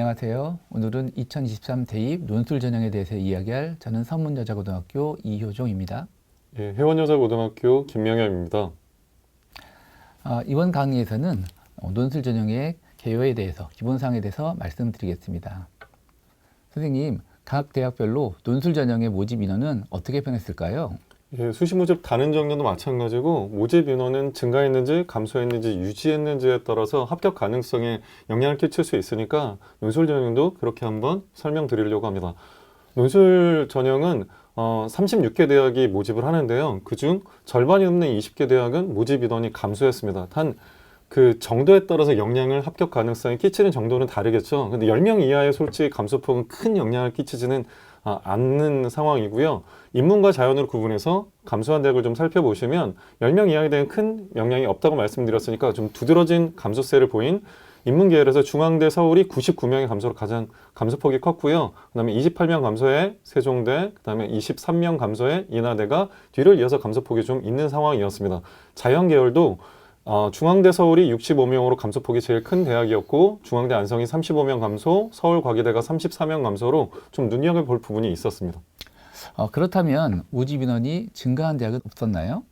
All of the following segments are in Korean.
안녕하세요. 오늘은 2023 대입 논술 전형에 대해서 이야기할 저는 선문여자고등학교 이효종입니다. 예, 회원여자고등학교 김명엽입니다. 아, 이번 강의에서는 어, 논술 전형의 개요에 대해서 기본사항에 대해서 말씀드리겠습니다. 선생님, 각 대학별로 논술 전형의 모집 인원은 어떻게 변했을까요? 예, 수시 모집 다른 정도도 마찬가지고 모집 인원은 증가했는지 감소했는지 유지했는지에 따라서 합격 가능성에 영향을 끼칠 수 있으니까 논술 전형도 그렇게 한번 설명드리려고 합니다. 논술 전형은 어, 36개 대학이 모집을 하는데요. 그중 절반이 넘는 20개 대학은 모집 인원이 감소했습니다. 단 그 정도에 따라서 영향을 합격 가능성에 끼치는 정도는 다르겠죠. 근데 10명 이하의 솔직히 감소폭은 큰 영향을 끼치지는 아, 않는 상황이고요. 인문과 자연으로 구분해서 감소한 대학을 좀 살펴보시면 10명 이하에 대한 큰 영향이 없다고 말씀드렸으니까 좀 두드러진 감소세를 보인 인문계열에서 중앙대 서울이 99명의 감소로 가장 감소폭이 컸고요. 그다음에 28명 감소에 세종대, 그다음에 23명 감소에 인하대가 뒤를 이어서 감소폭이 좀 있는 상황이었습니다. 자연 계열도 어, 중앙대 서울이 65명으로 감소폭이 제일 큰 대학이었고 중앙대 안성이 35명 감소, 서울과기대가 34명 감소로 좀 눈여겨볼 부분이 있었습니다. 어, 그렇다면 모집 인원이 증가한 대학은 없었나요?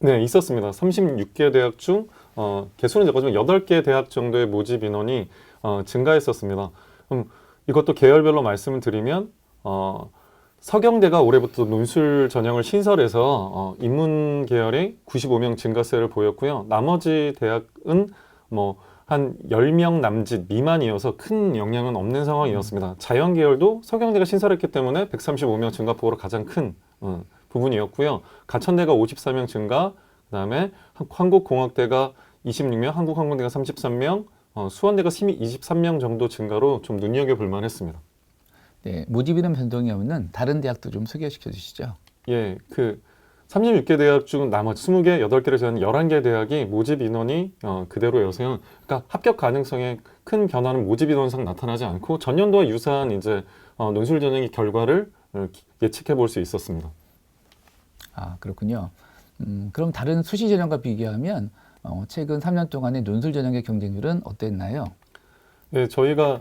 네, 있었습니다. 36개 대학 중 어, 개수는 적었지만 8개 대학 정도의 모집 인원이 어, 증가했었습니다. 그럼 이것도 계열별로 말씀을 드리면 어, 서경대가 올해부터 논술 전형을 신설해서 어, 인문 계열이 95명 증가세를 보였고요. 나머지 대학은 뭐 한 10명 남짓 미만이어서 큰 영향은 없는 상황이었습니다. 자연 계열도 서경대가 신설했기 때문에 135명 증가폭으로 가장 큰 어, 부분이었고요. 가천대가 54명 증가, 그다음에 한- 한국공학대가 26명, 한국항공대가 33명, 어, 수원대가 23명 정도 증가로 좀 눈여겨볼 만했습니다. 네, 모집 인원 변동이 없는 다른 대학도 좀 소개시켜 주시죠. 예, 그 36개 대학 중 나머지 20개, 8개를 제한 11개 대학이 모집 인원이 어, 그대로여서요. 그러니까 합격 가능성에 큰 변화는 모집 인원상 나타나지 않고 전년도와 유사한 이제 어, 논술 전형의 결과를 어, 기- 예측해 볼 수 있었습니다. 아, 그렇군요. 음, 그럼 다른 수시 전형과 비교하면 어, 최근 3년 동안의 논술 전형의 경쟁률은 어땠나요? 예, 저희가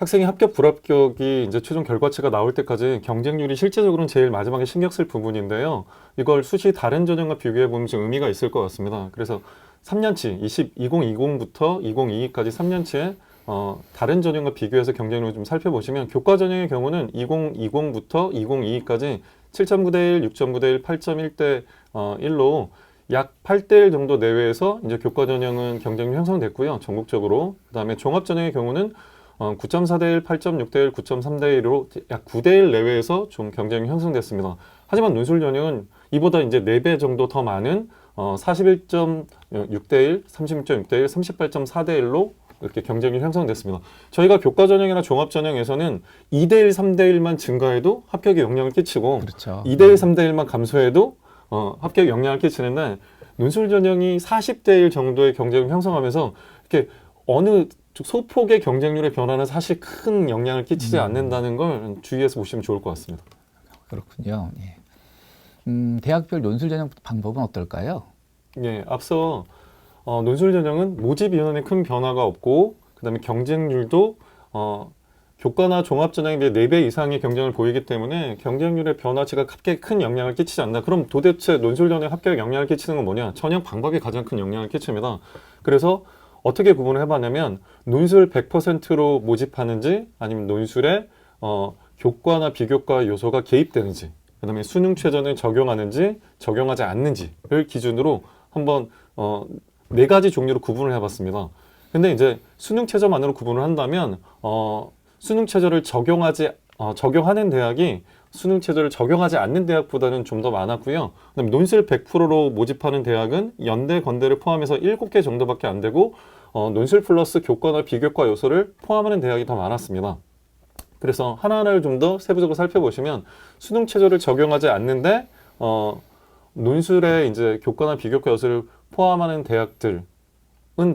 학생의 합격 불합격이 이제 최종 결과치가 나올 때까지 경쟁률이 실제적으로는 제일 마지막에 신경 쓸 부분인데요. 이걸 수시 다른 전형과 비교해 보면 좀 의미가 있을 것 같습니다. 그래서 3년치 20, 2020부터 2022까지 3년치에 어, 다른 전형과 비교해서 경쟁률을 좀 살펴보시면 교과 전형의 경우는 2020부터 2022까지 7.9대 1, 6.9대 1, 8.1대 어, 1로 약 8대 1 정도 내외에서 이제 교과 전형은 경쟁률 형성됐고요. 전국적으로. 그다음에 종합 전형의 경우는 어, 9.4 대 1, 8.6 대 1, 9.3 대 1로 약 9 대 1 내외에서 좀 경쟁이 형성됐습니다. 하지만 논술 전형은 이보다 이제 4배 정도 더 많은 어, 41.6 대 1, 36.6 대 1, 38.4 대 1로 이렇게 경쟁이 형성됐습니다. 저희가 교과 전형이나 종합 전형에서는 2대 1, 3대 1만 증가해도 합격에 영향을 끼치고 그렇죠. 2대 1, 3대 1만 감소해도 어, 합격 영향을 끼치는데 논술 전형이 40대 1 정도의 경쟁을 형성하면서 이렇게 어느 소폭의 경쟁률의 변화는 사실 큰 영향을 끼치지 음. 않는다는 걸 주의해서 보시면 좋을 것 같습니다. 그렇군요. 예. 음, 대학별 논술 전형 방법은 어떨까요? 예, 앞서 어, 논술 전형은 모집 인원에 큰 변화가 없고 그다음에 경쟁률도 어, 교과나 종합 전형에 비해 4배 이상의 경쟁을 보이기 때문에 경쟁률의 변화치가 크게 큰 영향을 끼치지 않는다. 그럼 도대체 논술 전형 합격에 영향을 끼치는 건 뭐냐? 전형 방법이 가장 큰 영향을 끼칩니다. 그래서 어떻게 구분을 해봤냐면 논술 100%로 모집하는지 아니면 논술에 어, 교과나 비교과 요소가 개입되는지 그 다음에 수능 최저를 적용하는지 적용하지 않는지를 기준으로 한번 어, 네 가지 종류로 구분을 해봤습니다. 근데 이제 수능 최저만으로 구분을 한다면 어, 수능 최저를 적용하지 어, 적용하는 대학이 수능 최저를 적용하지 않는 대학보다는 좀 더 많았고요. 그다음에 논술 100%로 모집하는 대학은 연대, 건대를 포함해서 7개 정도밖에 안 되고 어, 논술 플러스 교과나 비교과 요소를 포함하는 대학이 더 많았습니다. 그래서 하나하나를 좀 더 세부적으로 살펴보시면 수능 최저를 적용하지 않는데 어, 논술에 이제 교과나 비교과 요소를 포함하는 대학들은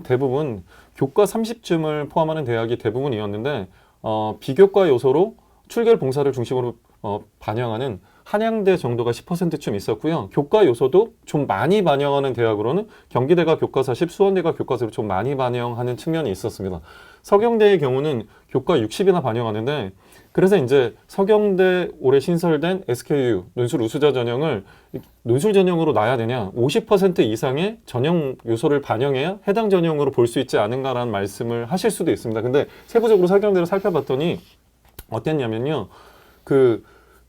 대부분 교과 30쯤을 포함하는 대학이 대부분이었는데 어, 비교과 요소로 출결 봉사를 중심으로 어, 반영하는 한양대 정도가 10%쯤 있었고요. 교과 요소도 좀 많이 반영하는 대학으로는 경기대가 교과사 10, 수원대가 교과서를 좀 많이 반영하는 측면이 있었습니다. 서경대의 경우는 교과 60이나 반영하는데 그래서 이제 서경대 올해 신설된 SKU 논술 우수자 전형을 논술 전형으로 놔야 되냐 50% 이상의 전형 요소를 반영해야 해당 전형으로 볼 수 있지 않은가라는 말씀을 하실 수도 있습니다. 근데 세부적으로 서경대를 살펴봤더니 어땠냐면요. 그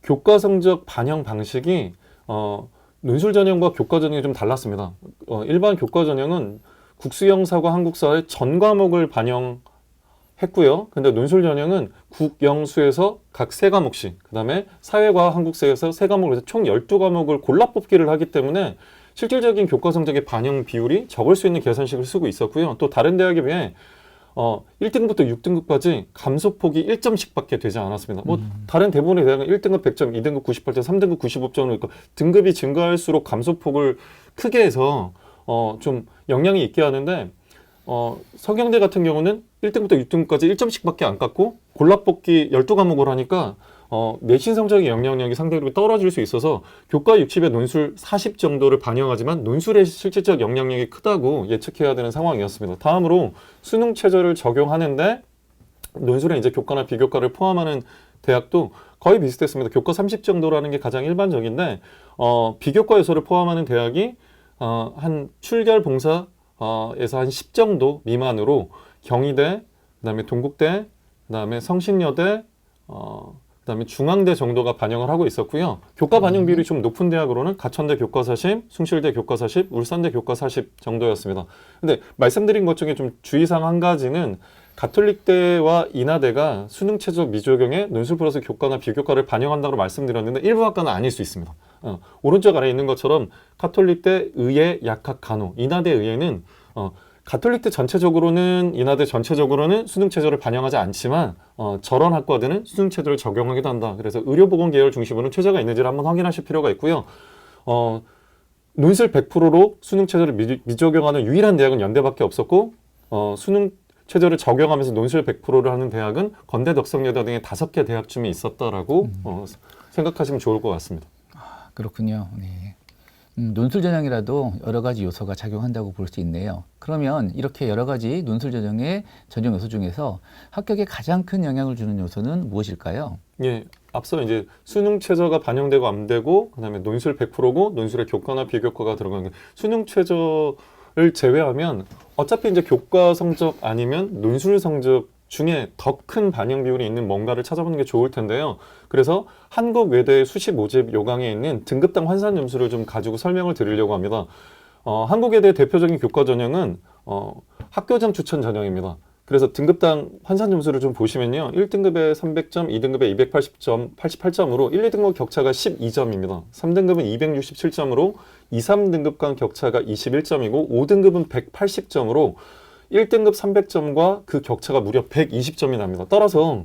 교과 성적 반영 방식이 어 논술 전형과 교과 전형이 좀 달랐습니다. 어 일반 교과 전형은 국수영사과 한국사의 전 과목을 반영했고요. 근데 논술 전형은 국영수에서 각 세 과목씩, 그 다음에 사회과 한국사에서 세 과목을 해서 총 12과목을 골라 뽑기를 하기 때문에 실질적인 교과 성적의 반영 비율이 적을 수 있는 계산식을 쓰고 있었고요. 또 다른 대학에 비해 어, 1등급부터 6등급까지 감소폭이 1점씩밖에 되지 않았습니다. 뭐 다른 대부분의 대학은 1등급 100점, 2등급 98점, 3등급 95점을 있고 등급이 증가할수록 감소폭을 크게 해서 어, 좀 영향이 있게 하는데 어, 서경대 같은 경우는 1등부터 6등급까지 1점씩밖에 안 깎고 골라뽑기 12과목을 하니까 어, 내신 성적의 영향력이 상대적으로 떨어질 수 있어서 교과 60에 논술 40 정도를 반영하지만 논술의 실질적 영향력이 크다고 예측해야 되는 상황이었습니다. 다음으로 수능 최저를 적용하는데 논술에 이제 교과나 비교과를 포함하는 대학도 거의 비슷했습니다. 교과 30 정도라는 게 가장 일반적인데 어, 비교과 요소를 포함하는 대학이 어, 한 출결 봉사 어, 에서 한 10 정도 미만으로 경희대, 그다음에 동국대, 그다음에 성신여대, 어, 그다음에 중앙대 정도가 반영을 하고 있었고요. 교과 반영 비율이 좀 높은 대학으로는 가천대 교과 40, 숭실대 교과 40, 울산대 교과 40 정도였습니다. 근데 말씀드린 것 중에 좀 주의사항 한 가지는 가톨릭대와 인하대가 수능 최저 미적용에 논술 플러스 교과나 비교과를 반영한다고 말씀드렸는데 일부 학과는 아닐 수 있습니다. 어, 오른쪽 아래에 있는 것처럼 카톨릭대 의예 약학 간호 인하대 의예는 어, 가톨릭대 전체적으로는 인하대 전체적으로는 수능 최저를 반영하지 않지만 어, 저런 학과들은 수능 최저를 적용하기도 한다. 그래서 의료보건 계열 중심으로는 최저가 있는지를 한번 확인하실 필요가 있고요. 어, 논술 100%로 수능 최저를 미, 미적용하는 유일한 대학은 연대밖에 없었고 어, 수능 최저를 적용하면서 논술 100%를 하는 대학은 건대 덕성여대 등의 다섯 개 대학쯤이 있었다라고 어, 생각하시면 좋을 것 같습니다. 그렇군요. 네. 음, 논술 전형이라도 여러 가지 요소가 작용한다고 볼 수 있네요. 그러면 이렇게 여러 가지 논술 전형의 전형 요소 중에서 합격에 가장 큰 영향을 주는 요소는 무엇일까요? 예, 앞서 이제 수능 최저가 반영되고 안 되고 그다음에 논술 100%고 논술에 교과나 비교과가 들어가는 게 수능 최저를 제외하면 어차피 이제 교과 성적 아니면 논술 성적 중에 더 큰 반영 비율이 있는 뭔가를 찾아보는 게 좋을 텐데요. 그래서 한국 외대 수시 모집 요강에 있는 등급당 환산 점수를 좀 가지고 설명을 드리려고 합니다. 어, 한국 외대 대표적인 교과 전형은 어, 학교장 추천 전형입니다. 그래서 등급당 환산 점수를 좀 보시면요. 1등급에 300점, 2등급에 280점, 88점으로 1, 2등급 격차가 12점입니다. 3등급은 267점으로 2, 3등급 간 격차가 21점이고 5등급은 180점으로 1등급 300점과 그 격차가 무려 120점이 납니다. 따라서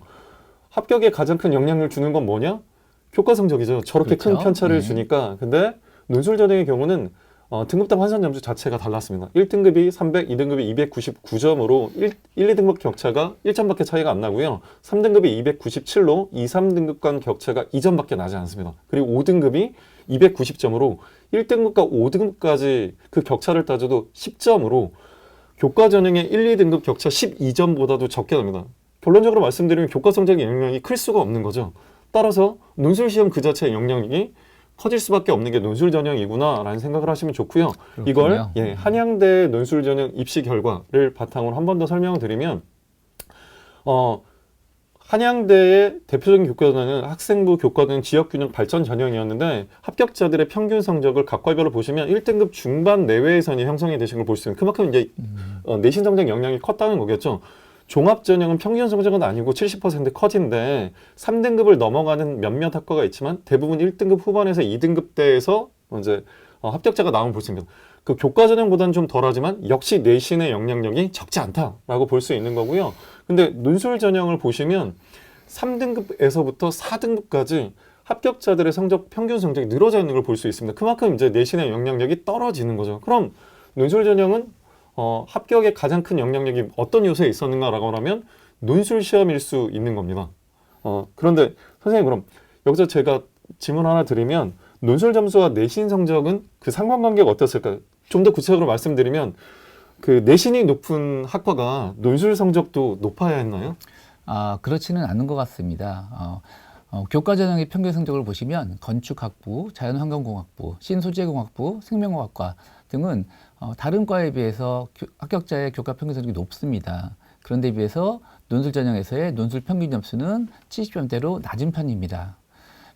합격에 가장 큰 영향을 주는 건 뭐냐? 교과 성적이죠. 저렇게 큰 그렇죠. 편차를 네. 주니까. 근데 논술 전형의 경우는 어, 등급당 환산 점수 자체가 달랐습니다. 1등급이 300, 2등급이 299점으로 1, 1 2등급 격차가 1점밖에 차이가 안 나고요. 3등급이 297로 2, 3등급 간 격차가 2점밖에 나지 않습니다. 그리고 5등급이 290점으로 1등급과 5등급까지 그 격차를 따져도 10점으로 교과 전형의 1, 2등급 격차 12점보다도 적게 납니다. 결론적으로 말씀드리면 교과 성적의 영향이 클 수가 없는 거죠. 따라서 논술 시험 그 자체의 영향력이 커질 수밖에 없는 게 논술 전형이구나라는 생각을 하시면 좋고요. 이걸 그렇군요. 예, 한양대 논술 전형 입시 결과를 바탕으로 한 번 더 설명을 드리면 어 한양대의 대표적인 교과전형은 학생부 교과등 지역균형 발전 전형이었는데 합격자들의 평균 성적을 각과별로 보시면 1등급 중반 내외에선이 형성이 되신 걸 볼 수 있는 그만큼 이제 어, 내신 성적 영향이 컸다는 거겠죠. 종합 전형은 평균 성적은 아니고 70% 커진데 3등급을 넘어가는 몇몇 학과가 있지만 대부분 1등급 후반에서 2등급대에서 이제 어, 합격자가 나오면 볼수 있습니다. 그 교과 전형보다는 좀 덜하지만 역시 내신의 영향력이 적지 않다라고 볼 수 있는 거고요. 근데 논술 전형을 보시면 3등급에서부터 4등급까지 합격자들의 성적 평균 성적이 늘어져 있는 걸 볼 수 있습니다. 그만큼 이제 내신의 영향력이 떨어지는 거죠. 그럼 논술 전형은 어, 합격에 가장 큰 영향력이 어떤 요소에 있었는가라고 하면 논술 시험일 수 있는 겁니다. 어, 그런데 선생님 그럼 여기서 제가 질문 하나 드리면 논술 점수와 내신 성적은 그 상관관계가 어땠을까요? 좀 더 구체적으로 말씀드리면 그 내신이 높은 학과가 논술 성적도 높아야 했나요? 아, 그렇지는 않은 것 같습니다. 어, 어, 교과 전형의 평균 성적을 보시면 건축학부, 자연환경공학부, 신소재공학부, 생명공학과 등은 어, 다른 과에 비해서 교- 합격자의 교과 평균 성적이 높습니다. 그런데 비해서 논술 전형에서의 논술 평균 점수는 70점대로 낮은 편입니다.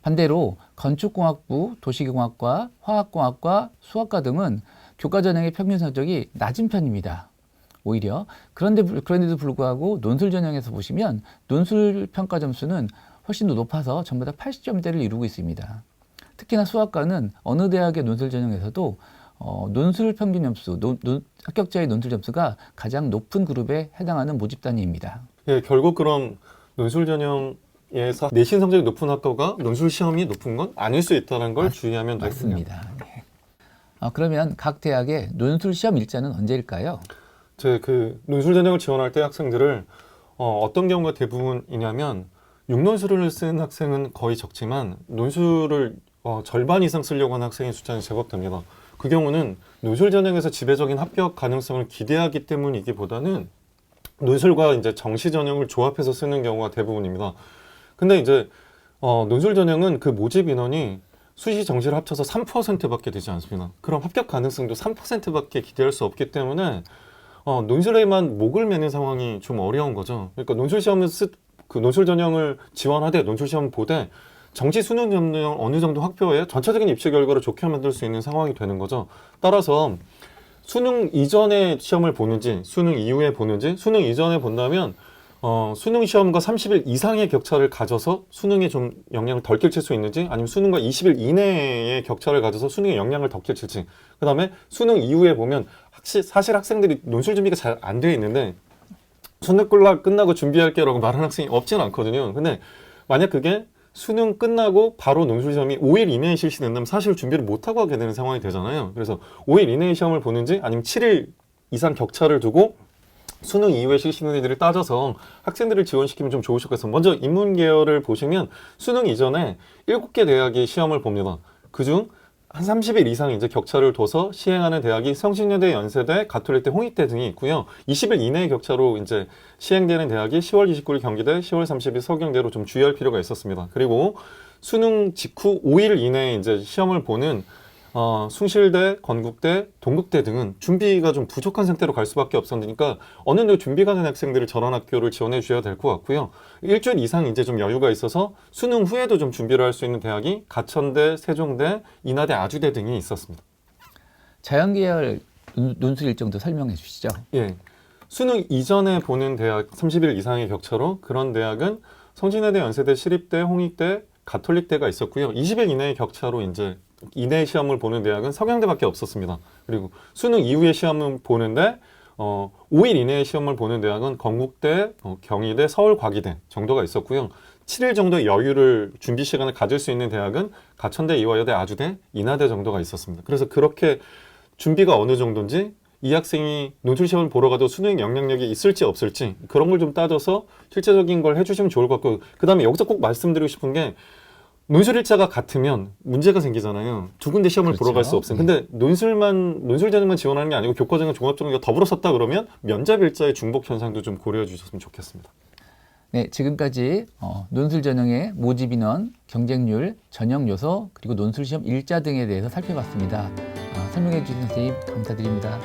반대로 건축공학부, 도시공학과, 화학공학과, 수학과 등은 교과 전형의 평균 성적이 낮은 편입니다. 오히려 그런데 불- 그런데도 불구하고 논술 전형에서 보시면 논술 평가 점수는 훨씬 더 높아서 전부 다 80점대를 이루고 있습니다. 특히나 수학과는 어느 대학의 논술 전형에서도 어, 논술 평균 점수, 논- 논- 합격자의 논술 점수가 가장 높은 그룹에 해당하는 모집 단위입니다. 예, 결국 그럼 논술 전형에서 내신 성적이 높은 학과가 논술 시험이 높은 건 아닐 수 있다는 걸 주의하면 되군요. 맞습니다. 네. 아, 그러면 각 대학의 논술 시험 일자는 언제일까요? 제 그 논술 전형을 지원할 때 학생들을 어, 어떤 경우가 대부분이냐면 육논술을 쓴 학생은 거의 적지만 논술을 어, 절반 이상 쓰려고 하는 학생의 숫자는 제법 됩니다. 그 경우는 논술 전형에서 지배적인 합격 가능성을 기대하기 때문이기보다는 논술과 이제 정시 전형을 조합해서 쓰는 경우가 대부분입니다. 근데 이제 어, 논술 전형은 그 모집 인원이 수시 정시를 합쳐서 3%밖에 되지 않습니다. 그럼 합격 가능성도 3%밖에 기대할 수 없기 때문에 어, 논술에만 목을 매는 상황이 좀 어려운 거죠. 그러니까 논술 시험을 쓰, 그 논술 전형을 지원하되 논술 시험 보되 정시 수능 전형 어느 정도 확보해 전체적인 입시 결과를 좋게 만들 수 있는 상황이 되는 거죠. 따라서 수능 이전에 시험을 보는지 수능 이후에 보는지 수능 이전에 본다면 어, 수능 시험과 30일 이상의 격차를 가져서 수능에 좀 영향을 덜 끼칠 수 있는지 아니면 수능과 20일 이내의 격차를 가져서 수능에 영향을 덜 끼칠지 그 다음에 수능 이후에 보면 확실 사실 학생들이 논술 준비가 잘 안 돼 있는데 수능 끝나, 끝나고 준비할게라고 말하는 학생이 없지는 않거든요. 근데 만약 그게 수능 끝나고 바로 논술 시험이 5일 이내에 실시된다면 사실 준비를 못하고 하게 되는 상황이 되잖아요. 그래서 5일 이내에 시험을 보는지 아니면 7일 이상 격차를 두고 수능 이후에 실시되는 애들을 따져서 학생들을 지원시키면 좀 같아서 먼저 인문 계열을 보시면 수능 이전에 7개 대학이 시험을 봅니다. 그중 한 30일 이상 이제 격차를 둬서 시행하는 대학이 성신여대, 연세대, 가톨릭대, 홍익대 등이 있고요. 20일 이내의 격차로 이제 시행되는 대학이 10월 29일 경기대, 10월 30일 서경대로 좀 주의할 필요가 있었습니다. 그리고 수능 직후 5일 이내에 이제 시험을 보는 어, 숭실대, 건국대, 동국대 등은 준비가 좀 부족한 상태로 갈 수밖에 없었으니까 어느 정도 준비가 된 학생들을 저런 학교를 지원해 주셔야 될 것 같고요. 일주일 이상 이제 좀 여유가 있어서 수능 후에도 좀 준비를 할 수 있는 대학이 가천대, 세종대, 인하대, 아주대 등이 있었습니다. 자연계열 논- 논술 일정도 설명해 주시죠. 예. 수능 이전에 보는 대학 30일 이상의 격차로 그런 대학은 성신여대, 연세대, 시립대, 홍익대, 가톨릭대가 있었고요. 20일 이내의 격차로 이제 이내 시험을 보는 대학은 서경대밖에 없었습니다. 그리고 수능 이후에 시험을 보는데 어, 5일 이내의 시험을 보는 대학은 건국대, 어, 경희대, 서울과기대 정도가 있었고요. 7일 정도의 여유를 준비 시간을 가질 수 있는 대학은 가천대, 이화여대, 아주대, 인하대 정도가 있었습니다. 그래서 그렇게 준비가 어느 정도인지 이 학생이 논술 시험을 보러 가도 수능 영향력이 있을지 없을지 그런 걸 좀 따져서 실제적인 걸 해주시면 좋을 것 같고 그 다음에 여기서 꼭 말씀드리고 싶은 게 논술 일자가 같으면 문제가 생기잖아요. 두 군데 시험을 보러 갈수 그렇죠. 없어요. 근데 논술만 논술 전형만 지원하는 게 아니고 교과 전형, 종합 전형이 더불어 썼다 그러면 면접 일자의 중복 현상도 좀 고려해 주셨으면 좋겠습니다. 네, 지금까지 어, 논술 전형의 모집 인원, 경쟁률, 전형 요소, 그리고 논술 시험 일자 등에 대해서 살펴봤습니다. 아, 설명해 주신 선생님 감사드립니다.